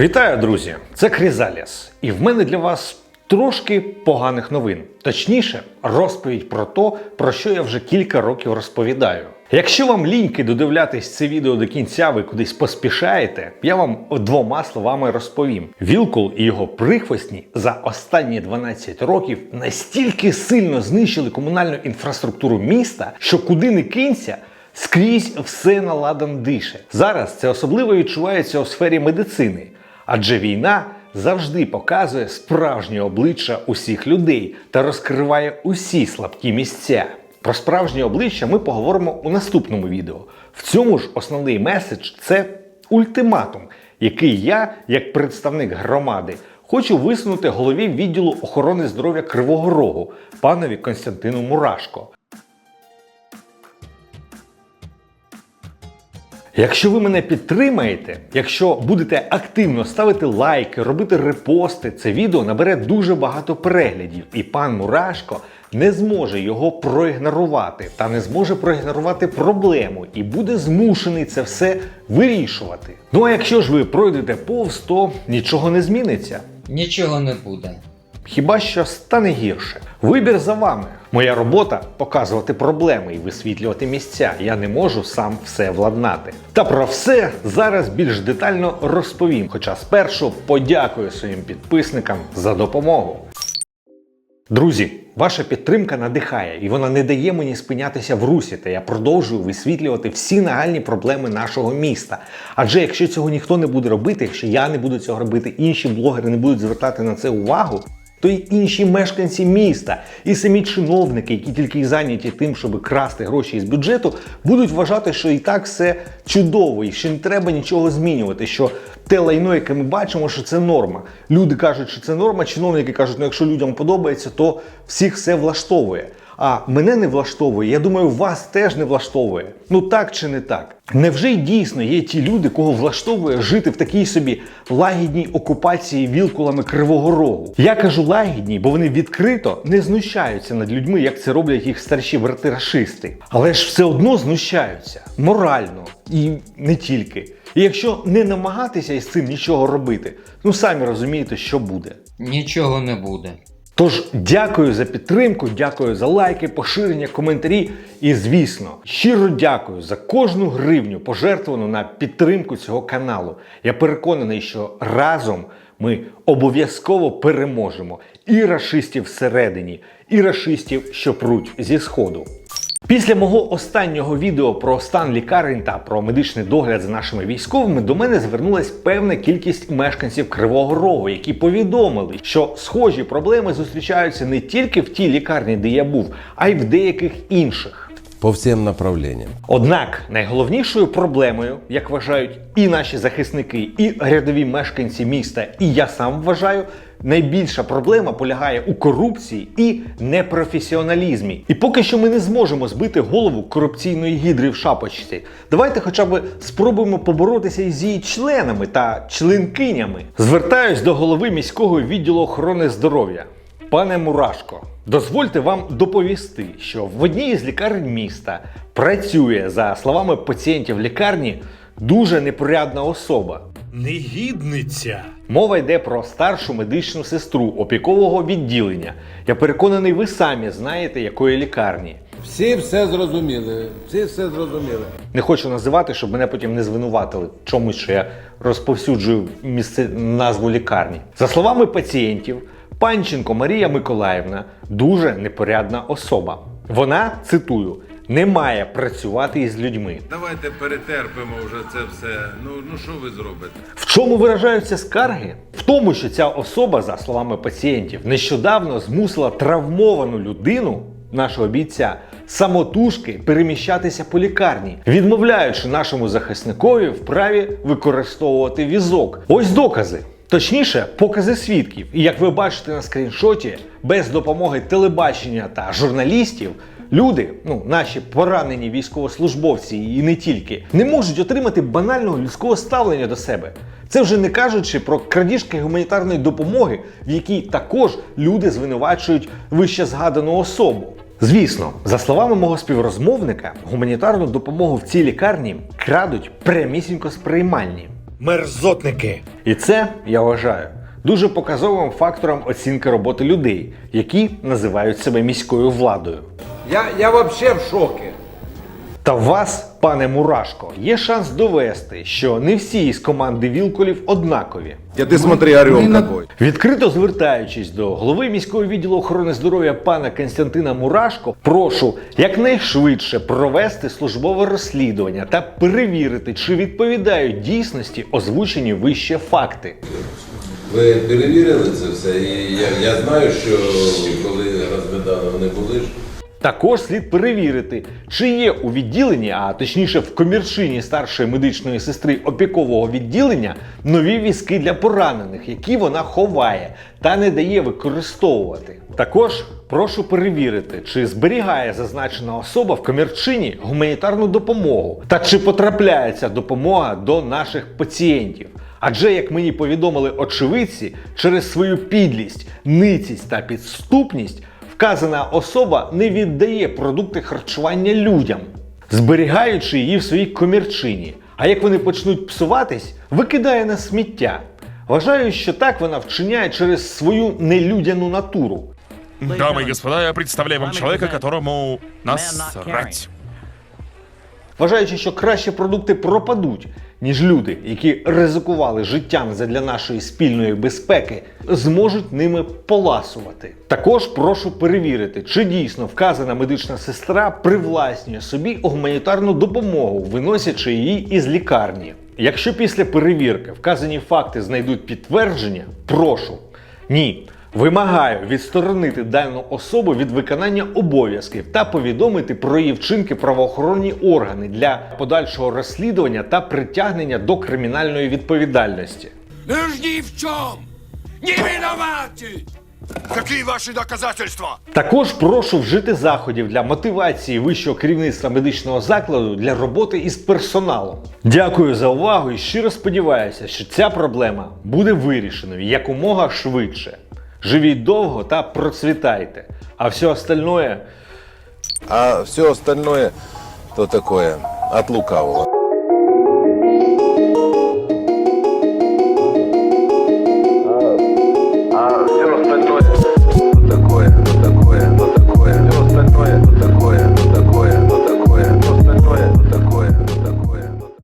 Вітаю, друзі! Це Крізаліс, і в мене для вас трошки поганих новин. Точніше, розповідь про те, про що я вже кілька років розповідаю. Якщо вам ліньки додивлятись це відео до кінця, ви кудись поспішаєте, я вам двома словами розповім. Вілкул і його прихвостні за останні 12 років настільки сильно знищили комунальну інфраструктуру міста, що куди не кинься, Скрізь все наладан дише. Зараз це особливо відчувається у сфері медицини, адже війна завжди показує справжнє обличчя усіх людей та розкриває усі слабкі місця. Про справжнє обличчя ми поговоримо у наступному відео. В цьому ж основний меседж це ультиматум, який я, як представник громади, хочу висунути голові відділу охорони здоров'я Кривого Рогу, панові Константину Мурашко. Якщо ви мене підтримаєте, якщо будете активно ставити лайки, робити репости, це відео набере дуже багато переглядів, і пан Мурашко не зможе його проігнорувати та не зможе проігнорувати проблему і буде змушений це все вирішувати. Ну а якщо ж ви пройдете повз, то нічого не зміниться. Нічого не буде. Хіба що стане гірше. Вибір за вами. Моя робота показувати проблеми і висвітлювати місця. Я не можу сам все владнати. Та про все зараз більш детально розповім. Хоча спершу подякую своїм підписникам за допомогу. Друзі, ваша підтримка надихає, і вона не дає мені спинятися в русі, та я продовжую висвітлювати всі нагальні проблеми нашого міста. Адже якщо цього ніхто не буде робити, якщо я не буду цього робити, інші блогери не будуть звертати на це увагу, то й інші мешканці міста і самі чиновники, які тільки й зайняті тим, щоб красти гроші із бюджету, будуть вважати, що і так все чудово, і що не треба нічого змінювати. Що те лайно, яке ми бачимо, що це норма. Люди кажуть, що це норма. Чиновники кажуть, ну якщо людям подобається, то всіх все влаштовує. А мене не влаштовує, я думаю, вас теж не влаштовує. Ну так чи не так? Невже й дійсно є ті люди, кого влаштовує жити в такій собі лагідній окупації вілкулами Кривого Рогу? Я кажу лагідній, бо вони відкрито не знущаються над людьми, як це роблять їх старші брати-рашисти. Але ж все одно знущаються морально і не тільки. І якщо не намагатися із цим нічого робити, ну самі розумієте, що буде. Нічого не буде. Тож дякую за підтримку, дякую за лайки, поширення, коментарі. І звісно, щиро дякую за кожну гривню, пожертвовану на підтримку цього каналу. Я переконаний, що разом ми обов'язково переможемо і рашистів всередині, і рашистів, що пруть зі сходу. Після мого останнього відео про стан лікарень та про медичний догляд за нашими військовими до мене звернулась певна кількість мешканців Кривого Рогу, які повідомили, що схожі проблеми зустрічаються не тільки в тій лікарні, де я був, а й в деяких інших. по всем направлениям. Однак найголовнішою проблемою, як вважають і наші захисники, і рядові мешканці міста, і я сам вважаю, найбільша проблема полягає у корупції і непрофесіоналізмі. І поки що ми не зможемо збити голову корупційної гідри в шапочці. Давайте хоча б спробуємо поборотися із її членами та членкинями. Звертаюсь до голови міського відділу охорони здоров'я. Пане Мурашко, дозвольте вам доповісти, що в одній із лікарень міста працює, за словами пацієнтів лікарні, дуже непорядна особа. Негідниця. Мова йде про старшу медичну сестру опікового відділення. Я переконаний, ви самі знаєте, якої лікарні. Всі все зрозуміли. Всі все зрозуміли. Не хочу називати, щоб мене потім не звинуватили в чомусь, що я розповсюджую місце назву лікарні. За словами пацієнтів, Панченко Марія Миколаївна дуже непорядна особа. Вона цитую. Не має працювати із людьми. Давайте перетерпимо вже це все. Ну, ну що ви зробите? В чому виражаються скарги? В тому, що ця особа, за словами пацієнтів, нещодавно змусила травмовану людину, нашого бійця, самотужки переміщатися по лікарні, відмовляючи нашому захисникові в праві використовувати візок. Ось докази. Точніше, покази свідків. І як ви бачите на скріншоті, без допомоги телебачення та журналістів, люди, ну наші поранені військовослужбовці і не тільки, не можуть отримати банального людського ставлення до себе. Це вже не кажучи про крадіжки гуманітарної допомоги, в якій також люди звинувачують вище згадану особу. Звісно, за словами мого співрозмовника, гуманітарну допомогу в цій лікарні крадуть прямісінько з приймальні. мерзотники. І це, я вважаю, дуже показовим фактором оцінки роботи людей, які називають себе міською владою. Я, я взагалі в шокі. Та вас, пане Мурашко, є шанс довести, що не всі із команди Вілколів однакові. Я ты смотри, орел какой. Відкрито звертаючись до голови міського відділу охорони здоров'я пана Константина Мурашко, прошу якнайшвидше провести службове розслідування та перевірити, чи відповідають дійсності озвучені вище факти. Ви перевірили це все, і я, я знаю, що коли розглядали, вони були ж. Також слід перевірити, чи є у відділенні, а точніше в комірчині старшої медичної сестри опікового відділення нові візки для поранених, які вона ховає та не дає використовувати. Також прошу перевірити, чи зберігає зазначена особа в комірчині гуманітарну допомогу та чи потрапляє ця допомога до наших пацієнтів. Адже, як мені повідомили очевидці, через свою підлість, ницість та підступність вказана особа не віддає продукти харчування людям, зберігаючи її в своїй комірчині. А як вони почнуть псуватись, викидає на сміття. Вважаю, що так вона вчиняє через свою нелюдяну натуру. Дамы и господа, я представляю вам человека, которому насрать. Вважаючи, що краще продукти пропадуть, ніж люди, які ризикували життям задля нашої спільної безпеки, зможуть ними поласувати. Також прошу перевірити, чи дійсно вказана медична сестра привласнює собі гуманітарну допомогу, виносячи її із лікарні. Якщо після перевірки вказані факти знайдуть підтвердження, прошу ні. Вимагаю відсторонити дану особу від виконання обов'язків та повідомити про її вчинки правоохоронні органи для подальшого розслідування та притягнення до кримінальної відповідальності. Нужни в чем? Не виноваты! Какие ваши доказательства? Також прошу вжити заходів для мотивації вищого керівництва медичного закладу для роботи із персоналом. Дякую за увагу і щиро сподіваюся, що ця проблема буде вирішеною якомога швидше. Живіть довго та процвітайте. А все остальное А все остальное то такое от лукавого.